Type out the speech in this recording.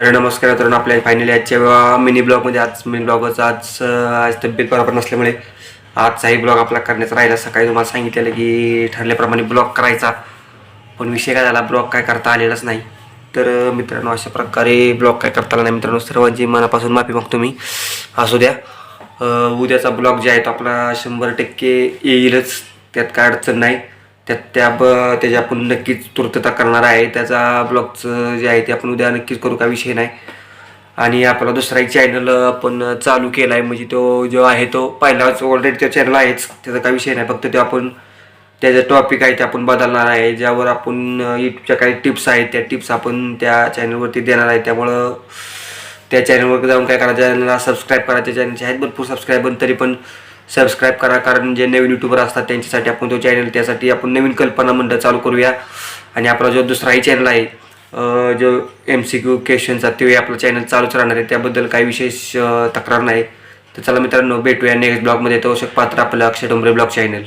तर नमस्कार मित्रांनो आपल्या फायनली आजच्या मिनी ब्लॉगमध्ये आज मिनी ब्लॉगच आज आज तब्येत बरोबर नसल्यामुळे आजचाही ब्लॉग आपला करण्याचा राहिला. सकाळी तुम्हाला सांगितलेलं की ठरल्याप्रमाणे ब्लॉग करायचा. पण विषय काय झाला ब्लॉग काय करता आलेलाच नाही. तर मित्रांनो अशा प्रकारे ब्लॉग काय करता आला नाही मित्रांनो. सर्वांची मनापासून माफी मागतो मी. असू द्या. उद्याचा ब्लॉग जे आहे तो आपला शंभर टक्के येईलच. त्यात काय अडचण नाही. त्यात त्या ब त्याची आपण नक्कीच पूर्तता करणार आहे. त्याचा ब्लॉगचं जे आहे ते आपण उद्या नक्कीच करू का विषय नाही. आणि आपला दुसरा एक चॅनल आपण चालू केला आहे म्हणजे तो जो आहे तो पहिलाच ऑलरेडी त्या चॅनल आहेच. त्याचा काही विषय नाही फक्त ते आपण त्याचा टॉपिक आहे ते आपण बदलणार आहे. ज्यावर आपण यूट्यूबच्या काही टिप्स आहेत त्या टिप्स आपण त्या चॅनलवरती देणार आहे. त्यामुळं त्या चॅनलवर जाऊन काय करा चॅनलला सबस्क्राईब करा. त्या चॅनलचे आहेत भरपूर सबस्क्राईब तरी पण सबस्क्राईब करा कारण जे नवीन युट्यूबर असतात त्यांच्यासाठी आपण तो चॅनल त्यासाठी आपण नवीन कल्पना मंडळ चालू करूया. आणि आपला जो दुसराही चॅनल आहे जो एम सी क्यू क्वेश्चनचा तोही आपलं चॅनल चालूच राहणार आहे. त्याबद्दल काही विशेष तक्रार नाही. तर चला मित्रांनो भेटूया नेक्स्ट ब्लॉगमध्ये तो पात्र आपलं अक्षय डोंबरे ब्लॉग चॅनल